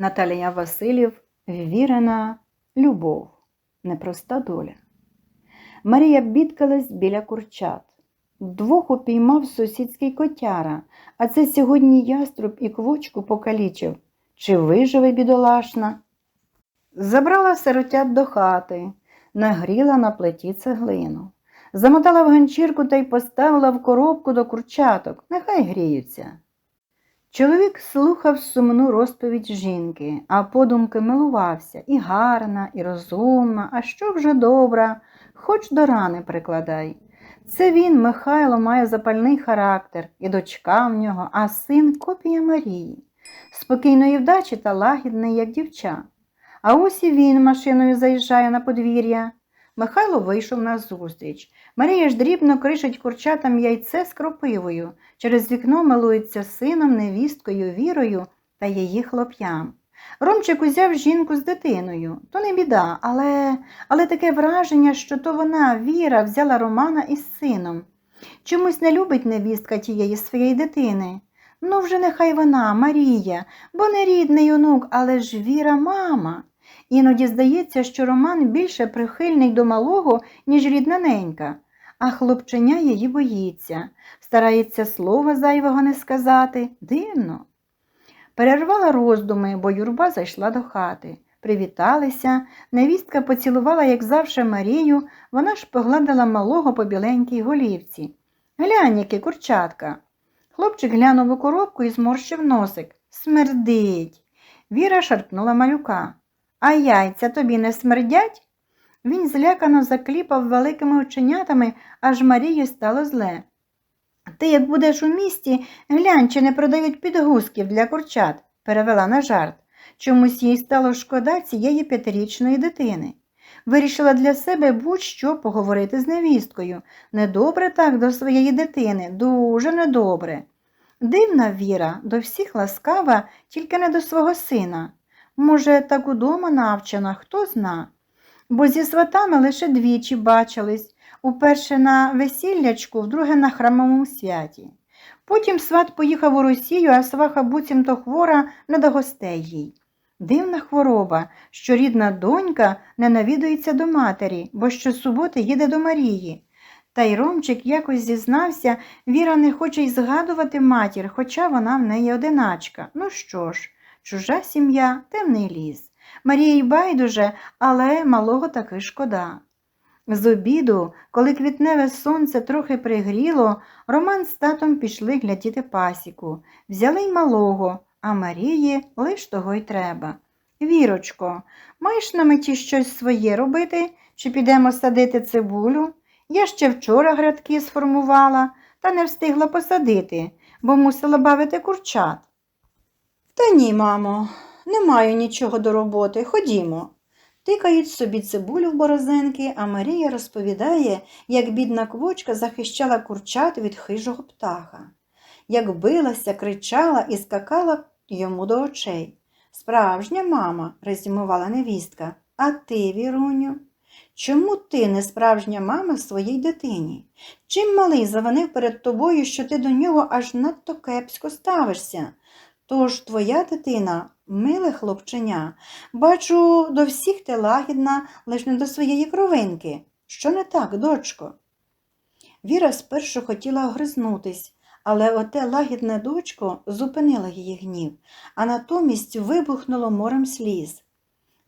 Наталія Василів Ввірена любов, непроста доля. Марія бідкалась біля курчат. Двох упіймав сусідський котяра, а це сьогодні яструб і квочку покалічив. Чи виживе бідолашна? Забрала сиротят до хати, нагріла на плиті цеглину. Замотала в ганчірку та й поставила в коробку до курчаток, нехай гріються. Чоловік слухав сумну розповідь жінки, а подумки милувався і гарна, і розумна, а що вже добра, хоч до рани прикладай. Це він, Михайло, має запальний характер, і дочка в нього, а син копія Марії, спокійної вдачі та лагідний, як дівча. А ось і він машиною заїжджає на подвір'я. Михайло вийшов на зустріч. Марія ж дрібно кришить курчатам яйце з кропивою, через вікно милується сином, невісткою, вірою та її хлоп'ям. Ромчик узяв жінку з дитиною. То не біда, але, але таке враження, що то вона, Віра, взяла Романа із сином. Чомусь не любить невістка тієї своєї дитини. Ну, вже нехай вона, Марія, бо не рідний онук, але ж Віра мама. Іноді здається, що Роман більше прихильний до малого, ніж рідна ненька, а хлопченя її боїться, старається слова зайвого не сказати. Дивно. Перервала роздуми, бо юрба зайшла до хати. Привіталися, невістка поцілувала, як завше, Марію, вона ж погладила малого по біленькій голівці. Глянь, які курчатка. Хлопчик глянув у коробку і зморщив носик. Смердить. Віра шарпнула малюка. А яйця тобі не смердять? Він злякано закліпав великими оченятами, аж Марії стало зле. Ти, як будеш у місті, глянь, чи не продають підгузків для курчат, перевела на жарт. Чомусь їй стало шкода цієї п'ятирічної дитини. Вирішила для себе будь-що поговорити з невісткою. Недобре так до своєї дитини, дуже недобре. Дивна віра, до всіх ласкава, тільки не до свого сина. Може, так удома навчена, хто зна. Бо зі сватами лише двічі бачились уперше на весіллячку, вдруге на храмовому святі. Потім сват поїхав у Росію, а сваха буцімто хвора не до гостей їй. Дивна хвороба, що рідна донька не навідується до матері, бо щосуботи їде до Марії. Та й Ромчик якось зізнався, Віра не хоче й згадувати матір, хоча вона в неї одиначка. Ну що ж, чужа сім'я, темний ліс. Марія й байдуже, але малого таки шкода. З обіду, коли квітневе сонце трохи пригріло, Роман з татом пішли глядіти пасіку, взяли й малого, а Марії лиш того й треба. Вірочко, маєш на меті щось своє робити, чи підемо садити цибулю? Я ще вчора грядки сформувала, та не встигла посадити, бо мусила бавити курчат. Та ні, мамо, не маю нічого до роботи. Ходімо. Тикають собі цибулю в борозенки, а Марія розповідає, як бідна квочка захищала курчат від хижого птаха, як билася, кричала і скакала йому до очей. Справжня мама, резюмувала невістка, а ти, Віруню? Чому ти не справжня мама своїй дитині? Чим малий завинив перед тобою, що ти до нього аж надто кепсько ставишся? Тож твоя дитина миле хлопченя. Бачу, до всіх ти лагідна, лиш не до своєї кровинки. Що не так, дочко? Віра спершу хотіла огризнутись, але оте лагідне дочко зупинило її гнів, а натомість вибухнуло морем сліз.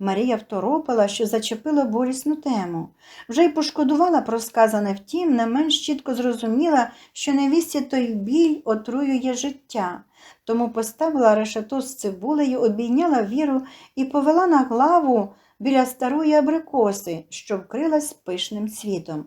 Марія второпила, що зачепила болісну тему. Вже й пошкодувала про сказане, втім, не менш чітко зрозуміла, що невісті той біль отруює життя. Тому поставила решето з цибулею, обійняла віру і повела на главу біля старої абрикоси, що вкрилась пишним цвітом.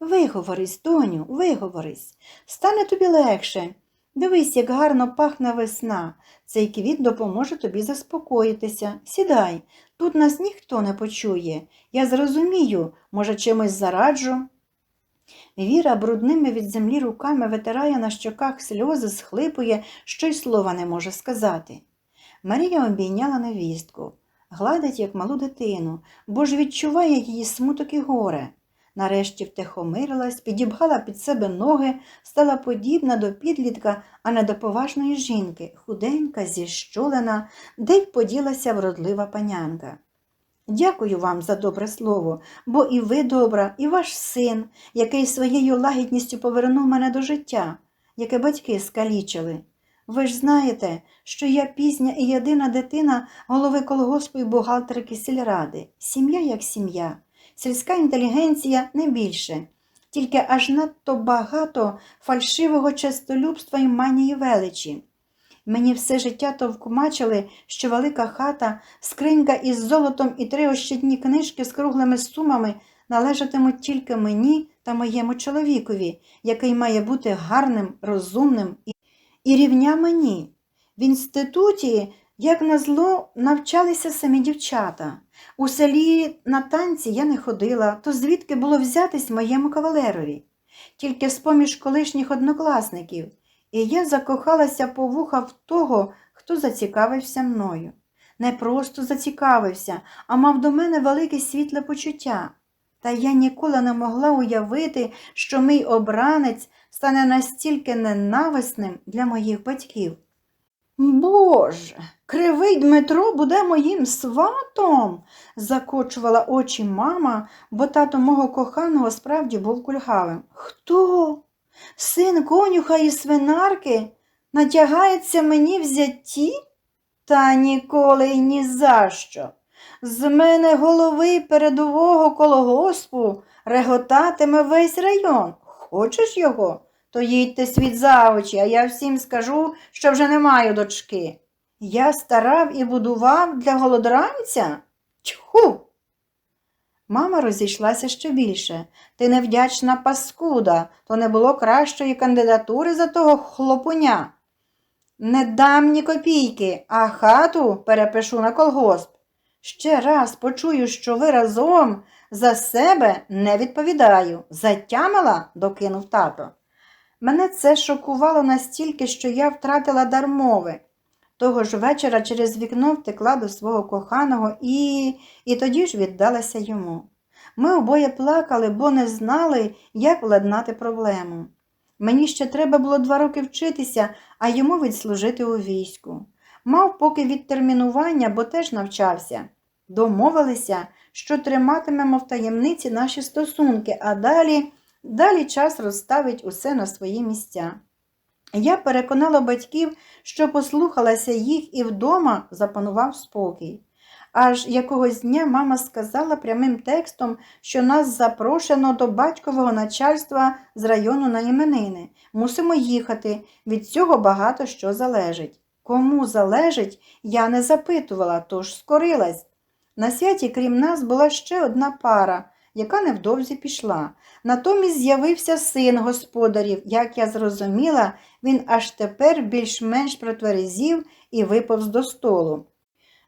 Виговорись, доню, виговорись, стане тобі легше. Дивись, як гарно пахне весна. Цей квіт допоможе тобі заспокоїтися. Сідай, тут нас ніхто не почує. Я зрозумію, може, чимось зараджу. Віра брудними від землі руками витирає на щоках сльози, схлипує, що й слова не може сказати. Марія обійняла невістку, гладить, як малу дитину, бо ж відчуває її смуток і горе. Нарешті втихомирилась, підібгала під себе ноги, стала подібна до підлітка, а не до поважної жінки, худенька, зіщулена, де й поділася вродлива панянка. Дякую вам за добре слово, бо і ви добра, і ваш син, який своєю лагідністю повернув мене до життя, яке батьки скалічили. Ви ж знаєте, що я пізня і єдина дитина голови колгоспу і бухгалтерки сільради. Сім'я як сім'я, сільська інтелігенція не більше, тільки аж надто багато фальшивого честолюбства і манії величі. Мені все життя товкумачили, що велика хата, скринька із золотом і три ощадні книжки з круглими сумами належатимуть тільки мені та моєму чоловікові, який має бути гарним, розумним і, і рівня мені. В інституті, як назло, навчалися самі дівчата. У селі на танці я не ходила, то звідки було взятись моєму кавалерові? Тільки з-поміж колишніх однокласників. І я закохалася по вуха в того, хто зацікавився мною. Не просто зацікавився, а мав до мене велике світле почуття. Та я ніколи не могла уявити, що мій обранець стане настільки ненависним для моїх батьків. Боже, кривий Дмитро буде моїм сватом, закочувала очі мама, бо тато мого коханого справді був кульгавим. Хто? Син конюха і свинарки натягається мені в зятті? Та ніколи й ні за що. З мене голови передового колгоспу реготатиме весь район. Хочеш його? То їдьте світ за очі, а я всім скажу, що вже не маю дочки. Я старав і будував для голодранця? Тьху! Мама розійшлася ще більше. Ти невдячна паскуда, то не було кращої кандидатури за того хлопуня. Не дам ні копійки, а хату перепишу на колгосп. Ще раз почую, що ви разом за себе не відповідаю. Затямила, докинув тато. Мене це шокувало настільки, що я втратила дар мови. Того ж вечора через вікно втекла до свого коханого і, і тоді ж віддалася йому. Ми обоє плакали, бо не знали, як владнати проблему. Мені ще треба було два роки вчитися, а йому відслужити у війську. Мав поки відтермінування, бо теж навчався. Домовилися, що триматимемо в таємниці наші стосунки, а далі, далі час розставить усе на свої місця. Я переконала батьків, що послухалася їх і вдома запанував спокій. Аж якогось дня мама сказала прямим текстом, що нас запрошено до батькового начальства з району на іменини. Мусимо їхати, від цього багато що залежить. Кому залежить, я не запитувала, тож скорилась. На святі, крім нас, була ще одна пара, яка невдовзі пішла. Натомість з'явився син господарів. Як я зрозуміла, він аж тепер більш-менш протверезів і виповз до столу.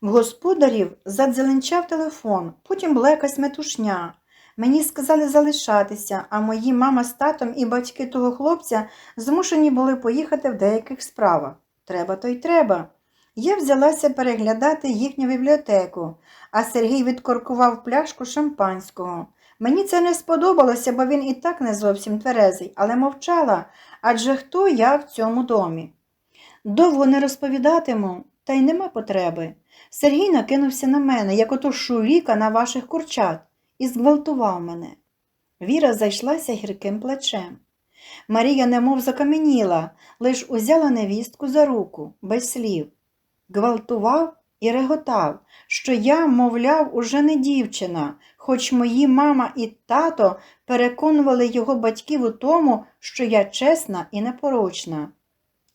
В господарів задзеленчав телефон, потім була якась метушня. Мені сказали залишатися, а мої мама з татом і батьки того хлопця змушені були поїхати в деяких справах. Треба то й треба. Я взялася переглядати їхню бібліотеку, а Сергій відкоркував пляшку шампанського. Мені це не сподобалося, бо він і так не зовсім тверезий, але мовчала, адже хто я в цьому домі. Довго не розповідатиму, та й нема потреби. Сергій накинувся на мене, як ото шуліка на ваших курчат, і зґвалтував мене. Віра зайшлася гірким плечем. Марія немов закам'яніла, лиш узяла невістку за руку, без слів. Гвалтував і реготав, що я, мовляв, уже не дівчина, хоч мої мама і тато переконували його батьків у тому, що я чесна і непорочна.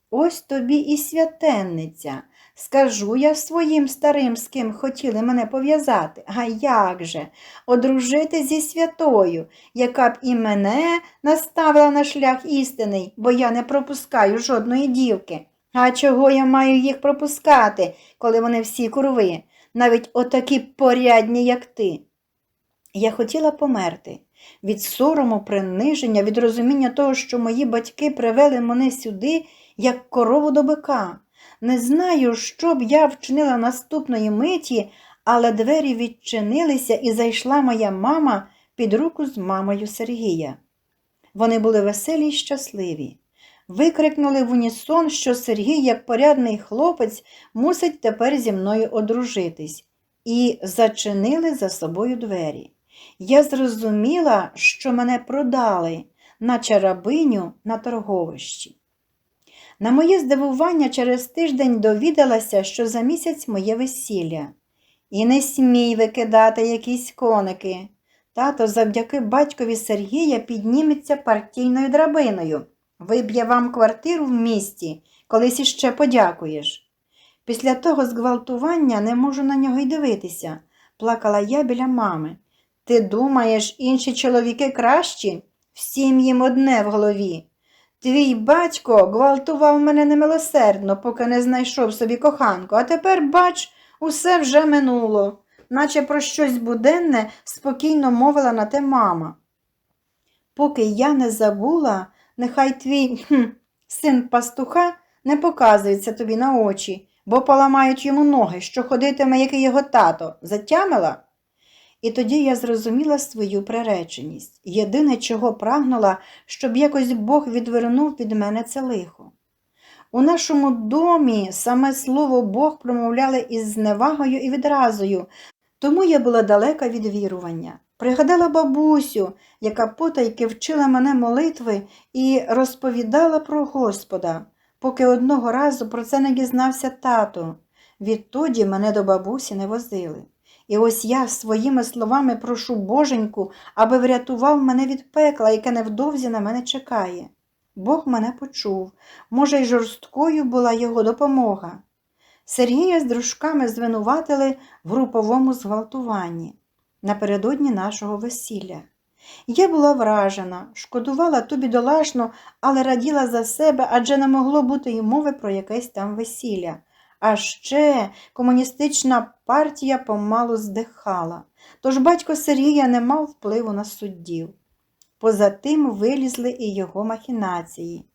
Ось тобі і святенниця. Скажу я своїм старим, з ким хотіли мене пов'язати, а як же, одружити зі святою, яка б і мене наставила на шлях істинний, бо я не пропускаю жодної дівки. А чого я маю їх пропускати, коли вони всі курви, навіть отакі порядні, як ти? Я хотіла померти від сорому, приниження, від розуміння того, що мої батьки привели мене сюди, як корову до бика. Не знаю, що б я вчинила наступної миті, але двері відчинилися і зайшла моя мама, під руку з мамою Сергія. Вони були веселі й щасливі. Викрикнули в унісон, що Сергій, як порядний хлопець, мусить тепер зі мною одружитись, і зачинили за собою двері. Я зрозуміла, що мене продали, наче рабиню на торговищі. На моє здивування через тиждень довідалася, що за місяць моє весілля. І не смій викидати якісь коники. Тато завдяки батькові Сергія підніметься партійною драбиною. Виб'є вам квартиру в місті, колись іще подякуєш. Після того зґвалтування не можу на нього й дивитися, плакала я біля мами. Ти думаєш, інші чоловіки кращі? Всім їм одне в голові. Твій батько гвалтував мене немилосердно, поки не знайшов собі коханку, а тепер, бач, усе вже минуло, наче про щось буденне спокійно мовила на те мама. Поки я не забула, нехай твій хм, син пастуха не показується тобі на очі, бо поламають йому ноги, що ходитиме, як і його тато. Затямила? І тоді я зрозуміла свою приреченість. Єдине, чого прагнула, щоб якось Бог відвернув від мене це лихо. У нашому домі саме слово Бог промовляли із зневагою і відразою, тому я була далека від вірування. Пригадала бабусю, яка потайки вчила мене молитви і розповідала про Господа, поки одного разу про це не дізнався тато. Відтоді мене до бабусі не возили. І ось я своїми словами прошу Боженьку, аби врятував мене від пекла, яке невдовзі на мене чекає. Бог мене почув, може, й жорсткою була його допомога. Сергія з дружками звинуватили в груповому зґвалтуванні напередодні нашого весілля. Я була вражена, шкодувала ту бідолашну, але раділа за себе, адже не могло бути й мови про якесь там весілля. А ще комуністична партія помалу здихала, тож батько Сергія не мав впливу на суддів. Поза тим вилізли і його махінації.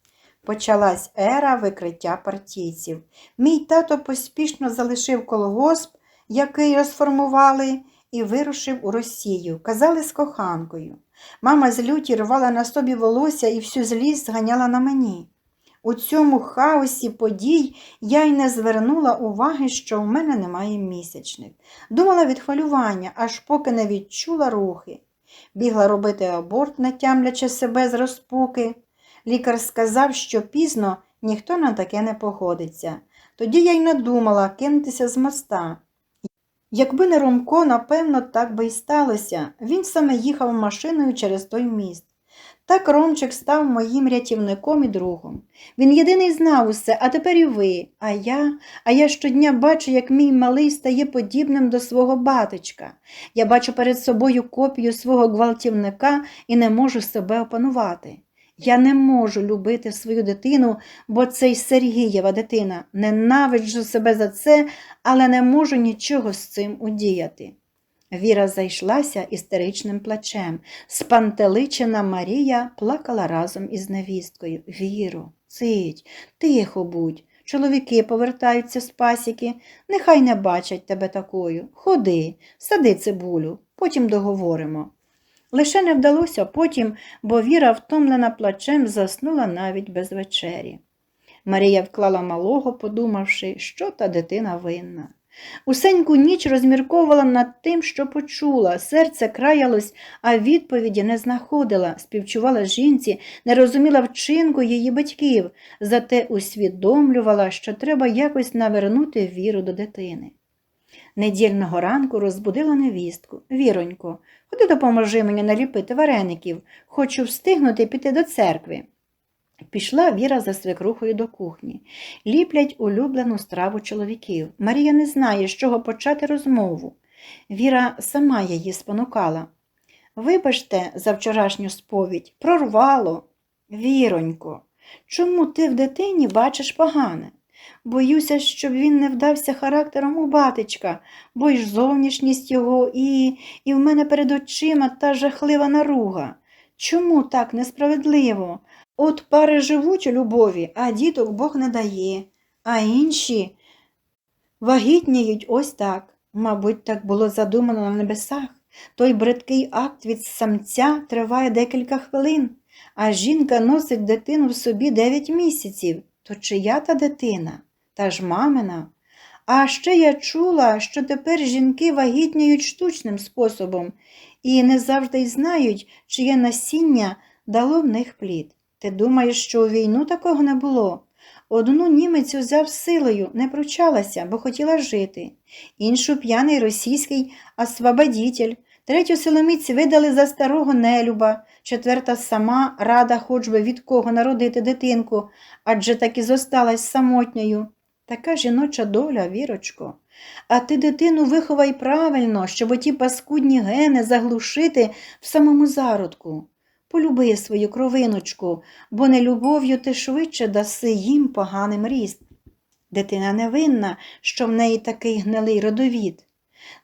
Почалась ера викриття партійців. Мій тато поспішно залишив колгосп, який розформували, і вирушив у Росію. Казали з коханкою. Мама з люті рвала на собі волосся і всю злість зганяла на мені. У цьому хаосі подій я й не звернула уваги, що в мене немає місячних. Думала від хвилювання, аж поки не відчула рухи. Бігла робити аборт, не тямлячи себе з розпуки. Лікар сказав, що пізно ніхто на таке не погодиться. Тоді я й надумала кинутися з моста. Якби не Ромко, напевно, так би й сталося. Він саме їхав машиною через той міст. Так Ромчик став моїм рятівником і другом. Він єдиний знав усе, а тепер і ви. А я, а я щодня бачу, як мій малий стає подібним до свого батечка. Я бачу перед собою копію свого гвалтівника і не можу себе опанувати. Я не можу любити свою дитину, бо це й Сергієва дитина. Ненавиджу себе за це, але не можу нічого з цим удіяти. Віра зайшлася істеричним плачем. Спантеличена Марія плакала разом із невісткою. Віро, цить, тихо будь. Чоловіки повертаються з пасіки, нехай не бачать тебе такою. Ходи, сади цибулю, потім договоримо. Лише не вдалося потім, бо Віра, втомлена плачем, заснула навіть без вечері. Марія вклала малого, подумавши, що та дитина винна. Усеньку ніч розмірковувала над тим, що почула, серце краялось, а відповіді не знаходила, співчувала жінці, не розуміла вчинку її батьків, зате усвідомлювала, що треба якось навернути віру до дитини. Недільного ранку розбудила невістку. Віронько, ходи допоможи мені наліпити вареників, хочу встигнути піти до церкви. Пішла Віра за свекрухою до кухні. Ліплять улюблену страву чоловіків. Марія не знає, з чого почати розмову. Віра сама її спонукала. Вибачте, за вчорашню сповідь, прорвало. Віронько, чому ти в дитині бачиш погане? Боюся, щоб він не вдався характером у батечка, бо й зовнішність його і, і в мене перед очима та жахлива наруга. Чому так несправедливо? От пари живуть у любові, а діток Бог не дає, а інші вагітніють ось так. Мабуть, так було задумано на небесах. Той бридкий акт від самця триває декілька хвилин, а жінка носить дитину в собі 9 місяців. То чия та дитина? Та ж мамина. А ще я чула, що тепер жінки вагітніють штучним способом і не завжди й знають, чиє насіння дало в них плід. Ти думаєш, що у війну такого не було? Одну німець узяв силою, не пручалася, бо хотіла жити, іншу п'яний російський освободітель, третю силоміць видали за старого нелюба, четверта сама рада хоч би від кого народити дитинку, адже так і зосталась самотньою. Така жіноча доля, вірочко. А ти дитину виховай правильно, щоб оті паскудні гени заглушити в самому зародку. Полюби свою кровиночку, бо не любов'ю ти швидше даси їм поганим ріст. Дитина невинна, що в неї такий гнилий родовід.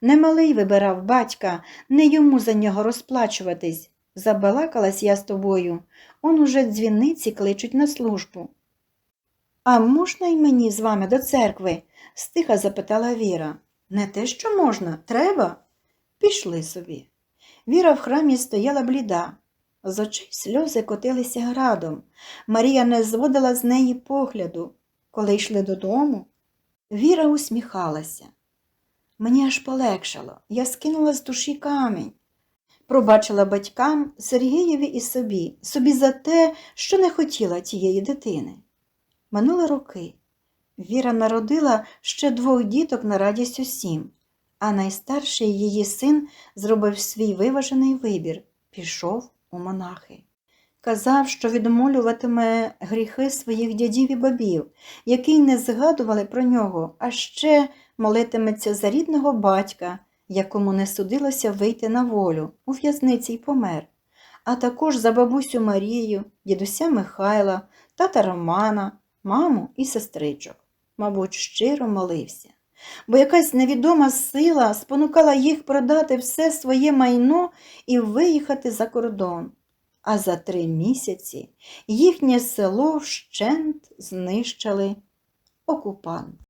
Немалий вибирав батька, не йому за нього розплачуватись. Забалакалась я з тобою, он уже дзвіниці кличуть на службу. А можна й мені з вами до церкви? стиха запитала Віра. Не те, що можна, треба. Пішли собі. Віра в храмі стояла бліда. З очей сльози котилися градом. Марія не зводила з неї погляду. Коли йшли додому, Віра усміхалася. Мені аж полегшало, я скинула з душі камінь. Пробачила батькам Сергієві і собі, собі за те, що не хотіла тієї дитини. Минули роки. Віра народила ще двох діток на радість усім, а найстарший її син зробив свій виважений вибір пішов у монахи. Казав, що відмолюватиме гріхи своїх дядів і бабів, які не згадували про нього, а ще молитиметься за рідного батька, якому не судилося вийти на волю, у в'язниці й помер, а також за бабусю Марію, дідуся Михайла, тата Романа, маму і сестричок. Мабуть, щиро молився, бо якась невідома сила спонукала їх продати все своє майно і виїхати за кордон. А за три місяці їхнє село вщент знищили окупанти.